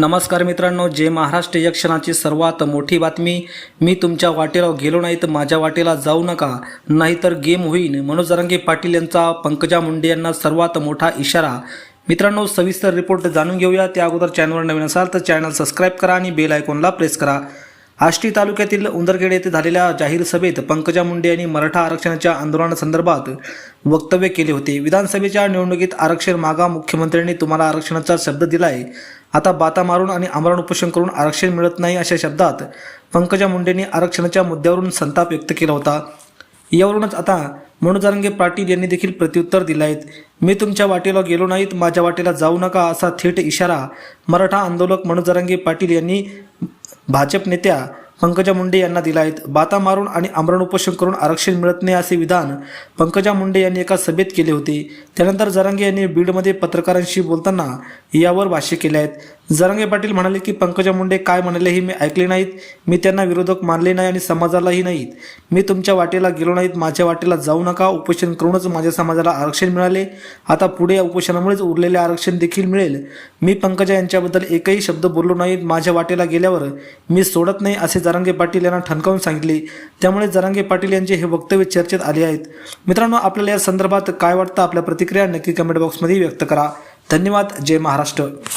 नमस्कार मित्रांनो जे महाराष्ट्र या क्षणाची सर्वात मोठी बातमी. मी तुमच्या वाटेला गेलो नाही तर माझ्या वाटेला जाऊ नका. नाहीतर गेम होईन. मनोज रंगे पाटील यांचा पंकजा मुंडे यांना सर्वात मोठा इशारा. मित्रांनो सविस्तर रिपोर्ट जाणून घेऊया. त्या अगोदर चॅनलवर नवीन असाल तर चॅनल सबस्क्राईब करा आणि बेल आयकॉनला प्रेस करा. आष्टी तालुक्यातील उंदरखेड येथे झालेल्या जाहीर सभेत पंकजा मुंडे यांनी मराठा आरक्षणाच्या आंदोलनासंदर्भात वक्तव्य केले होते. विधानसभेच्या निवडणुकीत आरक्षण मागा मुख्यमंत्र्यांनी तुम्हाला आरक्षणाचा शब्द दिलाय. आता बाता मारून आणि आमरण उपोषण करून आरक्षण मिळत नाही अशा शब्दात पंकजा मुंडेंनी आरक्षणाच्या मुद्द्यावरून संताप व्यक्त केला होता. यावरूनच आता मनोजरंगे पाटील यांनी देखील प्रत्युत्तर दिलं आहेत मी तुमच्या वाटेला गेलो नाहीत माझ्या वाटेला जाऊ नका असा थेट इशारा मराठा आंदोलक मनोजरंगे पाटील यांनी भाजप नेत्या पंकजा मुंडे यांना दिला आहेत बाता मारून आणि आमरण उपोषण करून आरक्षण मिळत नाही असे विधान पंकजा मुंडे यांनी एका सभेत केले होते. त्यानंतर जरांगे यांनी बीडमध्ये पत्रकारांशी बोलताना यावर भाष्य केले आहेत. जरांगे पाटील म्हणाले की पंकजा मुंडे काय म्हणाले हे मी ऐकले नाहीत. मी त्यांना विरोधक मानले नाही आणि समाजालाही नाहीत. मी तुमच्या वाटेला गेलो नाहीत. माझ्या वाटेला जाऊ नका. उपोषण करूनच माझ्या समाजाला आरक्षण मिळाले. आता पुढे या उपोषणामुळेच उरलेले आरक्षण देखील मिळेल. मी पंकजा यांच्याबद्दल एकही शब्द बोललो नाहीत. माझ्या वाटेला गेल्यावर मी सोडत नाही असे जरांगे पाटील यांना ठणकावून सांगितले. त्यामुळे जरांगे पाटील यांचे हे वक्तव्य चर्चेत आले आहेत. मित्रांनो आपल्याला या संदर्भात काय वाटतं? आपल्या प्रतिक्रिया नक्की कमेंट बॉक्समध्ये व्यक्त करा. धन्यवाद. जय महाराष्ट्र.